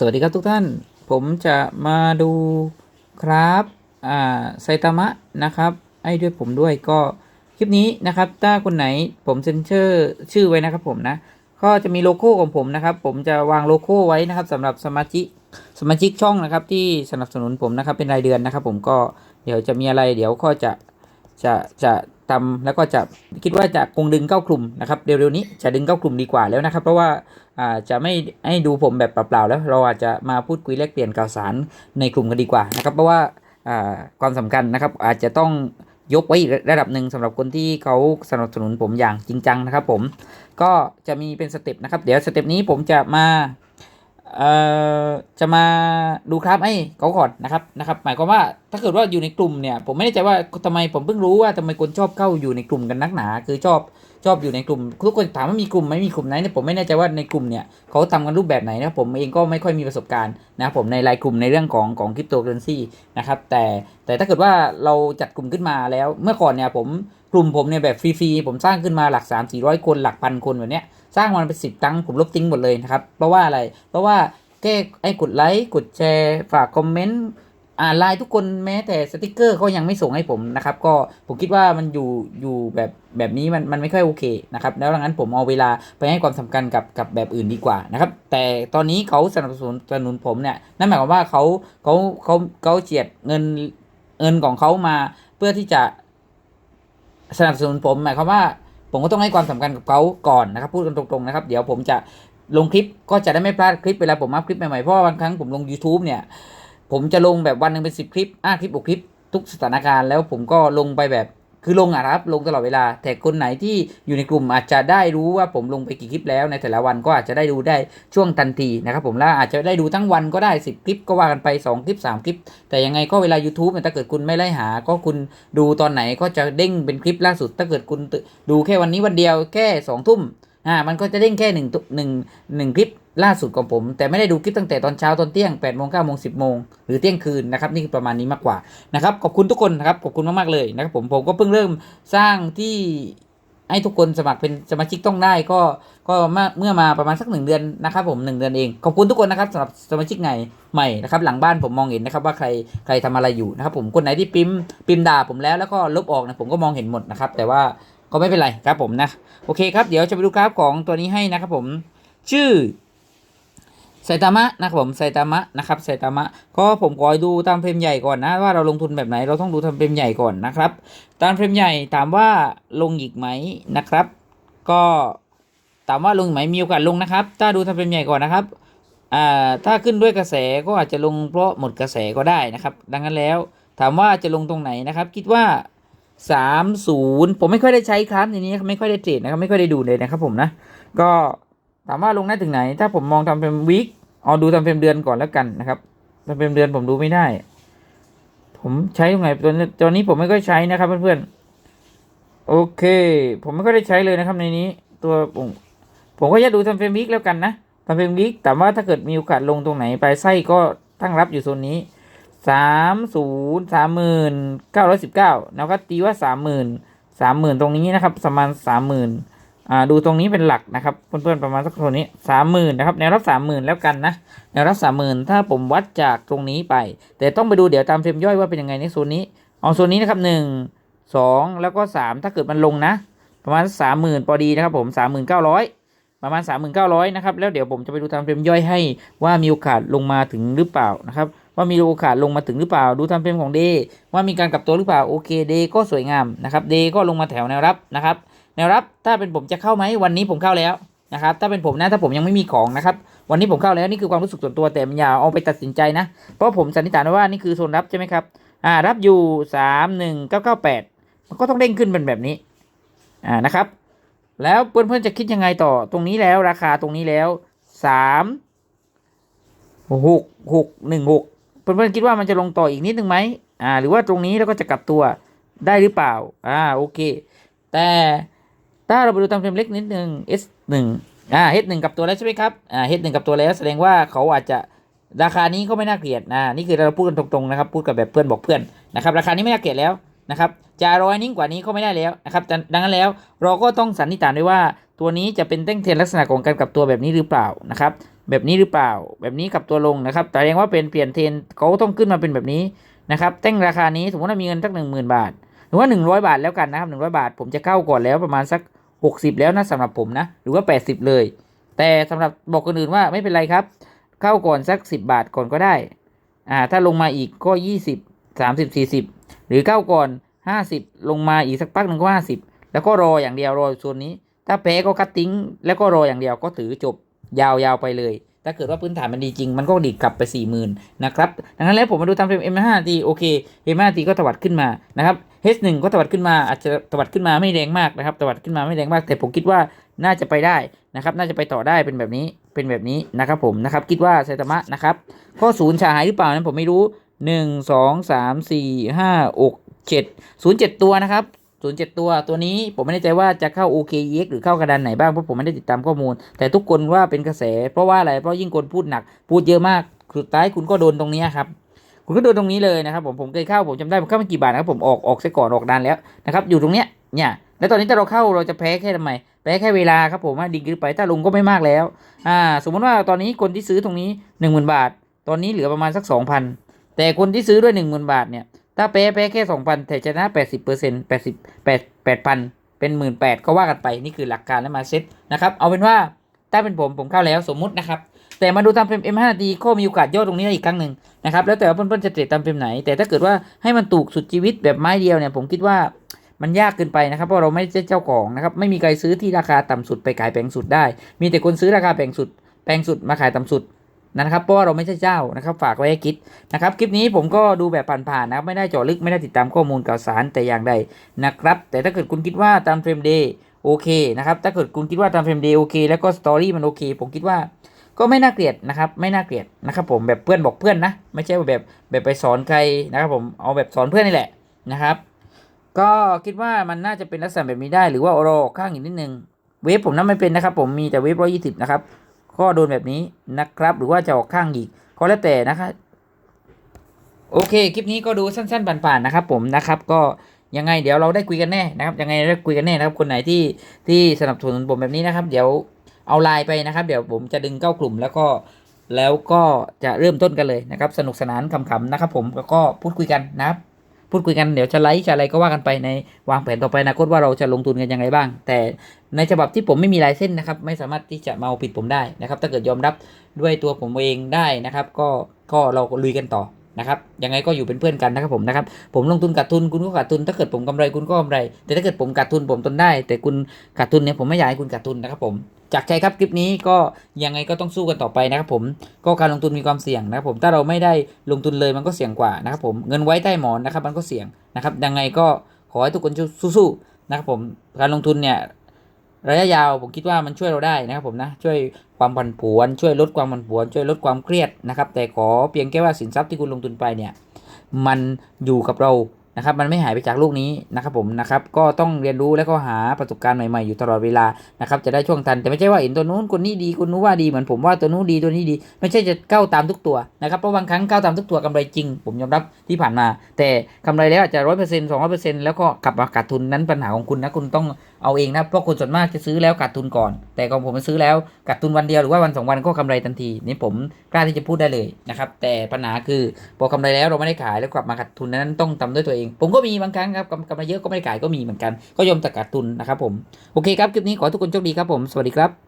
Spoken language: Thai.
สวัสดีครับทุกท่าน ผมจะมาดูครับอ่าไซตามะนะครับไอ้ด้วยผมด้วยก็คลิปนี้นะครับถ้าคนไหนผมเซ็นเซอร์ชื่อไว้นะครับผมนะก็จะมีโลโก้ของผมนะครับ ผมจะวางโลโก้ไว้นะครับสำหรับสมาชิกสมาชิกช่องนะครับ ที่สนับสนุนผมนะครับเป็นรายเดือนนะครับ ผมก็เดี๋ยวจะมีอะไรเดี๋ยวก็จะจะจะ ทำแล้วก็จะคิดว่าจะคงดึงเข้ากลุ่มนะครับเร็วๆนี้จะดึงเข้ากลุ่มดีกว่าแล้วนะครับ เพราะว่าอาจะไม่ให้ดูผมแบบเปล่าๆแล้วเราอาจจะมาพูดคุยแลกเปลี่ยนข่าวสารในกลุ่มกันดีกว่านะครับ เพราะว่าความสำคัญนะครับอาจจะต้องยกไว้อีกระดับหนึ่งสำหรับคนที่เขาสนับสนุนผมอย่างจริงจังนะครับ ผมก็จะมีเป็นสเต็ปนะครับ เดี๋ยวสเต็ปนี้ผมจะมาจะมาดูครับไอ้เขาก่อนนะครับนะครับ หมายความว่าถ้าเกิดว่าอยู่ในกลุ่มเนี่ย ผมไม่แน่ใจว่าทำไมผมเพิ่งรู้ว่าทำไมคนชอบเข้าอยู่ในกลุ่มกันนักหนา คือชอบชอบอยู่ในกลุ่ม ทุกคนถามว่ามีกลุ่มไหมมีกลุ่มไหนเนี่ยผมไม่แน่ใจว่าในกลุ่มเนี่ยเขาทำกันรูปแบบไหนนะผมเองก็ไม่ค่อยมีประสบการณ์นะครับผมในรายกลุ่มในเรื่องของของคริปโตเคอเรนซีนะครับแต่แต่ถ้าเกิดว่าเราจัดกลุ่มขึ้นมาแล้วเมื่อก่อนเนี่ยผมกลุ่มผมเนี่ยแบบฟรีๆผมสร้างขึ้นมาหลัก 3 4 0 0 คนหลักพันคนแบบเนี้ยสร้างมันเป็นสิบตั้งผมลบทิ้งหมดเลยนะครับเพราะว่าอะไรเพราะว่าแค่ไอ้กดไลค์กดแชร์ฝากคอมเมนต์ อ่าไลน์ทุกคนแม้แต่สติกเกอร์ก็ยังไม่ส่งให้ผมนะครับ ก็ผมคิดว่ามันอยู่อยู่แบบแบบนี้มันมันไม่ค่อยโอเคนะครับแล้วดังนั้นผมเอาเวลาไปให้ความสำคัญกับกับแบบอื่นดีกว่านะครับ แต่ตอนนี้เขาสนับสนุนสนุนผมเนี่ยนั่นหมายความว่าเขาเขาเขาเขาเจียดเงินเงินของเขามาเพื่อที่จะสนับสนุนผมหมายความว่าผมก็ต้องให้ความสำคัญกับเขาก่อนนะครับ พูดกันตรงๆนะครับ เดี๋ยวผมจะลงคลิปก็จะได้ไม่พลาดคลิปเวลาผมอัพคลิปใหม่ๆเพราะว่าบางครั้งผมลง YouTube เนี่ย ผมจะลงแบบวันหนึ่งเป็นสิบคลิปอ้าคลิปอกคลิป ทุกสถานการณ์แล้วผมก็ลงไปแบบคือลงอะครับลงตลอดเวลา แต่คนไหนที่อยู่ในกลุ่มอาจจะได้รู้ว่าผมลงไปกี่คลิปแล้วในแต่ละวันก็อาจจะได้ดูได้ช่วงทันทีนะครับผมแล้วอาจจะได้ดูทั้งวันก็ได้ 10 คลิปก็ว่ากันไป 2 คลิป 3 คลิป แต่ยังไงก็เวลา YouTube เนี่ยถ้าเกิดคุณไม่ไล่หา ก็คุณดูตอนไหนก็จะเด้งเป็นคลิปล่าสุด ถ้าเกิดคุณดูแค่วันนี้วันเดียวแค่2ทุ่มอ่ามันก็จะเด้งแค่หนึ่งหนึ่งหนึ่งคลิป ล่าสุดของผม แต่ไม่ได้ดูคลิปตั้งแต่ตอนเช้าตอนเที่ยง8โมง9โมง10โมงหรือเที่ยงคืนนะครับนี่คือประมาณนี้มากกว่านะครับขอบคุณทุกคนนะครับขอบคุณมากๆเลยนะครับผมผมก็เพิ่งเริ่มสร้างที่ให้ทุกคนสมัครเป็นสมาชิกต้องได้ก็ก็เมื่อมาประมาณสักหนึ่งเดือนนะครับผมหนึ่งเดือนเองขอบคุณทุกคนนะครับสำหรับสมาชิกใหม่ใหม่นะครับหลังบ้านผมมองเห็นนะครับว่าใครใครทำอะไรอยู่นะครับผมคนไหนที่พิมพ์พิมพ์ด่าผมแล้วแล้วก็ลบออกนะผมก็มองเห็นหมดนะครับแต่ว่าก็ไม่เป็นไรครับผมนะโอเคครับเดี๋ยวจะไปดูกราฟของตัวนี้ให้นะครับผมชื่อ ไซตามะนะครับผมไซตามะนะครับไซตามะก็ผมขอดูตามเฟรมใหญ่ก่อนนะว่าเราลงทุนแบบไหนเราต้องดูตามเฟรมใหญ่ก่อนนะครับตามเฟรมใหญ่ถามว่าลงอีกไหมนะครับ ก็ถามว่าลงอีกไหมมีโอกาสลงนะครับ ถ้าดูตามเฟรมใหญ่ก่อนนะครับอ่าถ้าขึ้นด้วยกระแสก็อาจจะลงเพราะหมดกระแสก็ได้นะครับ ดังนั้นแล้ว ถามว่าจะลงตรงไหนนะครับ คิดว่า30ผมไม่ค่อยได้ใช้ครับในนี้ไม่ค่อยได้เทรดนะครับไม่ค่อยได้ดูเลยนะครับผมนะก็ถามว่าลงได้ถึงไหน ถ้าผมมองทำเป็นวีค เอาดูทำเป็นเดือนก่อนแล้วกันนะครับทำเป็นเดือนผมดูไม่ได้ ผมใช้ตรงไหนตัวนี้ตัวนี้ผมไม่ค่อยใช้นะครับเพื่อนๆโอเค ผมไม่ค่อยได้ใช้เลยนะครับในนี้ ตัวผมผมก็จะดูทำเป็นวีคแล้วกันนะทำเป็นวีคแต่ว่าถ้าเกิดมีโอกาสลงตรงไหนไปไส้ก็ตั้งรับอยู่โซนนี้สามศูนย์สามหมื่นเก้าร้อยสิบเก้านะครับตีว่าสามหมื่นสามหมื่นตรงนี้นะครับประมาณสามหมื่น อ่าดูตรงนี้เป็นหลักนะครับเพื่อนๆประมาณสักโซนนี้สามหมื่นนะครับแนวรับสามหมื่นแล้วกันนะแนวรับสามหมื่นถ้าผมวัดจากตรงนี้ไป แต่ต้องไปดูเดี๋ยวตามเฟรมย่อยว่าเป็นยังไงในโซนนี้เอาโซนนี้นะครับหนึ่งสองแล้วก็สามถ้าเกิดมันลงนะ ประมาณสามหมื่นพอดีนะครับผมสามหมื่นเก้าร้อยประมาณสามหมื่นเก้าร้อยนะครับ แล้วเดี๋ยวผมจะไปดูตามเฟรมย่อยให้ว่ามีโอกาสลงมาถึงหรือเปล่านะครับ ว่ามีโอกาสลงมาถึงหรือเปล่า ดูตามเฟรมของเดว่ามีการกลับตัวหรือเปล่า โอเคเดก็สวยงามนะครับเดก็ลงมาแถวแนวรับนะครับ แนวรับถ้าเป็นผมจะเข้าไหมวันนี้ผมเข้าแล้วนะครับถ้าเป็นผมนะถ้าผมยังไม่มีของนะครับวันนี้ผมเข้าแล้วนี่คือความรู้สึกส่วนตัวแต่อย่าเอาไปตัดสินใจนะ เพราะผมสันนิษฐานว่านี่คือโซนรับใช่ไหมครับอ่ารับอยู่สามหนึ่งเก้าเก้าแปดมันก็ต้องเด้งขึ้นเป็นแบบนี้อ่านะครับ แล้วเพื่อนๆจะคิดยังไงต่อตรงนี้แล้วราคาตรงนี้แล้วสามหกหกหนึ่งหกเพื่อนๆคิดว่ามันจะลงต่ออีกนิดนึงไหมอ่าหรือว่าตรงนี้แล้วก็จะกลับตัวได้หรือเปล่าอ่าโอเค แต่ ถ้าเราไปดูตามเฟรมเล็กนิดนึง S หนึ่งอ่า H หนึ่งกับตัวแล้วใช่ไหมครับ อ่า H หนึ่งกับตัวแล้วแสดงว่าเขาอาจจะราคานี้ก็ไม่น่าเกลียดนะนี่คือเราพูดกันตรงๆนะครับพูดกับแบบเพื่อนบอกเพื่อนนะครับราคานี้ไม่น่าเกลียดแล้วนะครับจะร้อยนิ่งกว่านี้ก็ไม่ได้แล้วนะครับดังนั้นแล้วเราก็ต้องสันนิษฐานด้วยว่าตัวนี้จะเป็นแท่งเทนลักษณะของการกลับตัวแบบนี้หรือเปล่านะครับแบบนี้หรือเปล่า แบบนี้กลับตัวลงนะครับแต่ยังว่าเป็นเปลี่ยนเทรนเขาต้องขึ้นมาเป็นแบบนี้นะครับแท่งราคานี้สมมติว่ามีเงินสักหนึ่งหมื่นบาท หรือว่าหนึ่งร้อยบาทแล้วกันนะครับหนึ่งร้อยบาท ผมจะเข้าก่อนแล้วประมาณสัก หกสิบแล้วนะสำหรับผมนะ หรือว่าแปดสิบเลย แต่สำหรับบอกคนอื่นว่าไม่เป็นไรครับ เข้าก่อนสักสิบบาทก่อนก็ได้อ่าถ้าลงมาอีกก็ยี่สิบสามสิบสี่สิบหรือเข้าก่อนห้าสิบลงมาอีกสักพักหนึ่งก็ห้าสิบแล้วก็รออย่างเดียวรอส่วนนี้ ถ้าแพ้ก็คัดทิ้ง แล้วก็รออย่างเดียวก็ถือจบยาวๆไปเลยถ้าเกิดว่าพื้นฐานมันดีจริง มันก็ดีกลับไป 4 0,000 นะครับ ดังนั้นแล้วผมมาดูตามเฟรม M5 ทีโอเค M5 ทีก็ตวัดขึ้นมา นะครับ H1 ก็ตวัดขึ้นมาอาจจะตวัดขึ้นมาไม่แรงมากนะครับตวัดขึ้นมาไม่แรงมาก แต่ผมคิดว่าน่าจะไปได้นะครับ น่าจะไปต่อได้เป็นแบบนี้เป็นแบบนี้นะครับผมนะครับคิดว่าไซตามะนะครับ ข้อศูนย์ชาหายหรือเปล่านั้นผมไม่รู้ 1 2 3 4 5 6 7 0 7 ตัวนะครับศูนย์เจ็ดตัวตัวนี้ผมไม่แน่ใจว่าจะเข้า OKEX หรือเข้ากระดานไหนบ้างเพราะผมไม่ได้ติดตามข้อมูล แต่ทุกคนว่าเป็นกระแส เพราะว่าอะไรเพราะยิ่งคนพูดหนัก พูดเยอะมากสุดท้ายคุณก็โดนตรงนี้ครับ คุณก็ดนตรงนี้เลยนะครับผมผมเคยเข้าผมจำได้ผมเข้ามากี่บาทนะครับผมออกออกซะก่อนออกนานแล้วนะครับอยู่ตรงเนี้ยเนี่ยแล้วตอนนี้ถ้าเราเข้าเราจะแพ้แค่ทำไมแพ้แค่เวลาครับผมว่าดีขึ้นไปถ้าลงก็ไม่มากแล้วอ่าสมมติว่าตอนนี้คนที่ซื้อตรงนี้หนึ่งหมื่นบาท ตอนนี้เหลือประมาณสักสองพันแต่คนที่ซื้อด้วยหนึ่งหมื่นบาทเนี่ยถ้าแพ้แพ้แค่สองพันแต่ชนะแปดสิบเปอร์เซ็นต์แปดสิบแปดแปดพันเป็นหมื่นแปดก็ว่ากันไปนี่คือหลักการและมาเซ็ตนะครับเอาเป็นว่าถ้าเป็นผมผมเข้าแล้วสมมุตินะครับ แต่มาดูตามเฟรม M5D ก็มีโอกาสย่อตรงนี้อีกครั้งหนึ่งนะครับแล้วแต่ว่าเพื่อนๆจะเทรดตามเฟรมไหน แต่ถ้าเกิดว่าให้มันถูกสุดชีวิตแบบไม้เดียวเนี่ยผมคิดว่ามันยากเกินไปนะครับเพราะเราไม่ใช่เจ้าของนะครับไม่มีใครซื้อที่ราคาต่ำสุดไปขายแพงสุดได้ มีแต่คนซื้อราคาแพงสุดแพงสุดมาขายต่ำสุดนะครับเพราะว่าเราไม่ใช่เจ้านะครับฝากไว้ให้คิดนะครับคลิปนี้ผมก็ดูแบบผ่านๆนะครับไม่ได้เจาะลึกไม่ได้ติดตามข้อมูลข่าวสารแต่อย่างใดนะครับแต่ถ้าเกิดคุณคิดว่าตามเฟรมเดย์โอเคนะครับถ้าเกิดคุณคิดว่าตามเฟรมเดย์โอเคแล้วก็สตอรี่มันโอเคผมคิดว่า ก็ไม่น่าเกลียดนะครับ ไม่น่าเกลียดนะครับ ผมแบบเพื่อนบอกเพื่อนนะ ไม่ใช่แบบแบบไปสอนใครนะครับ ผมเอาแบบสอนเพื่อนนี่แหละนะครับ ก็คิดว่ามันน่าจะเป็นลักษณะแบบนี้ได้ หรือว่าเรอข้างอีกนิดนึงเวฟผมนั่นไม่เป็นนะครับ ผมมีแต่เวฟร้อยยี่สิบนะครับก็โดนแบบนี้นะครับ หรือว่าจะออกข้างอีกก็แล้วแต่นะครับโอเค คลิปนี้ก็ดูสั้นๆผ่านๆนะครับ ผมนะครับ ก็ยังไงเดี๋ยวเราได้คุยกันแน่นะครับยังไงได้คุยกันแน่นะครับ คนไหนที่ที่สนับสนุนผมแบบนี้นะครับ เดี๋ยว เอาไลน์ไปนะครับ เดี๋ยวผมจะดึงเข้ากลุ่มแล้วก็แล้วก็จะเริ่มต้นกันเลยนะครับ สนุกสนานขำๆนะครับ ผมแล้วก็พูดคุยกันนะครับ พูดคุยกันเดี๋ยวจะไลฟ์จะอะไรก็ว่ากันไปในวางแผนต่อไปอนาคตว่าเราจะลงทุนกันยังไงบ้าง แต่ในฉบับที่ผมไม่มีลายเส้นนะครับ ไม่สามารถที่จะมาเอาผิดผมได้นะครับ ถ้าเกิดยอมรับด้วยตัวผมเองได้นะครับ ก็ก็เราก็ลุยกันต่อ นะครับยังไงก็อยู่เป็นเพื่อนกันนะครับผมนะครับผมลงทุนขาดทุนคุณก็ขาดทุน ถ้าเกิดผมกำไรคุณก็กำไร แต่ถ้าเกิดผมขาดทุนผมทนได้ แต่คุณขาดทุนเนี่ยผมไม่อยากให้คุณขาดทุนนะครับผมจากใจครับคลิปนี้ก็ยังไงก็ต้องสู้กันต่อไปนะครับผมก็การลงทุนมีความเสี่ยงนะครับผมถ้าเราไม่ได้ลงทุนเลยมันก็เสี่ยงกว่านะครับผมเงินไว้ใต้หมอนนะครับมันก็เสี่ยงนะครับยังไงก็ขอให้ทุกคนสู้ๆนะครับผมการลงทุนเนี่ย ระยะยาวผมคิดว่ามันช่วยเราได้นะครับผมนะช่วยความผันผวน ช่วยลดความผันผวน ช่วยลดความเครียดนะครับ แต่ขอเพียงแค่ว่าสินทรัพย์ที่คุณลงทุนไปเนี่ยมันอยู่กับเรานะครับมันไม่หายไปจากโลกนี้นะครับผมนะครับก็ต้องเรียนรู้แล้วก็หาประสบการณ์ใหม่ๆอยู่ตลอดเวลานะครับจะได้ช่วงทันแต่ไม่ใช่ว่าเห็นตัวนู้นคนนี้ดีคนนู้นว่าดีเหมือนผมว่าตัวนู้นดีตัวนี้ดี ไม่ใช่จะก้าวตามทุกตัวนะครับเพราะบางครั้งก้าวตามทุกตัวกำไรจริง ผมยอมรับที่ผ่านมา แต่กำไรแล้วอาจจะร้อยเปอร์เซ็นต์สองร้อยเปอร์เซ็นต์แล้วก็กลับมาขาดทุนนั้นปัญหาของคุณนะคุณต้อง เอาเองนะเพราะคนส่วนมากจะซื้อแล้วขาดทุนก่อน แต่ของผมมันซื้อแล้วขาดทุนวันเดียวหรือว่าวันสองวันก็กำไรทันที นี่ผมกล้าที่จะพูดได้เลยนะครับแต่ปัญหาคือพอกำไรแล้วเราไม่ได้ขายแล้วกลับมาขาดทุนนั้นต้องทำด้วยตัวเอง ผมก็มีบางครั้งครับกำไรเยอะก็ไม่ได้ขายก็มีเหมือนกัน ก็ยอมแต่ขาดทุนนะครับผมโอเคครับคลิปนี้ขอทุกคนโชคดีครับผมสวัสดีครับ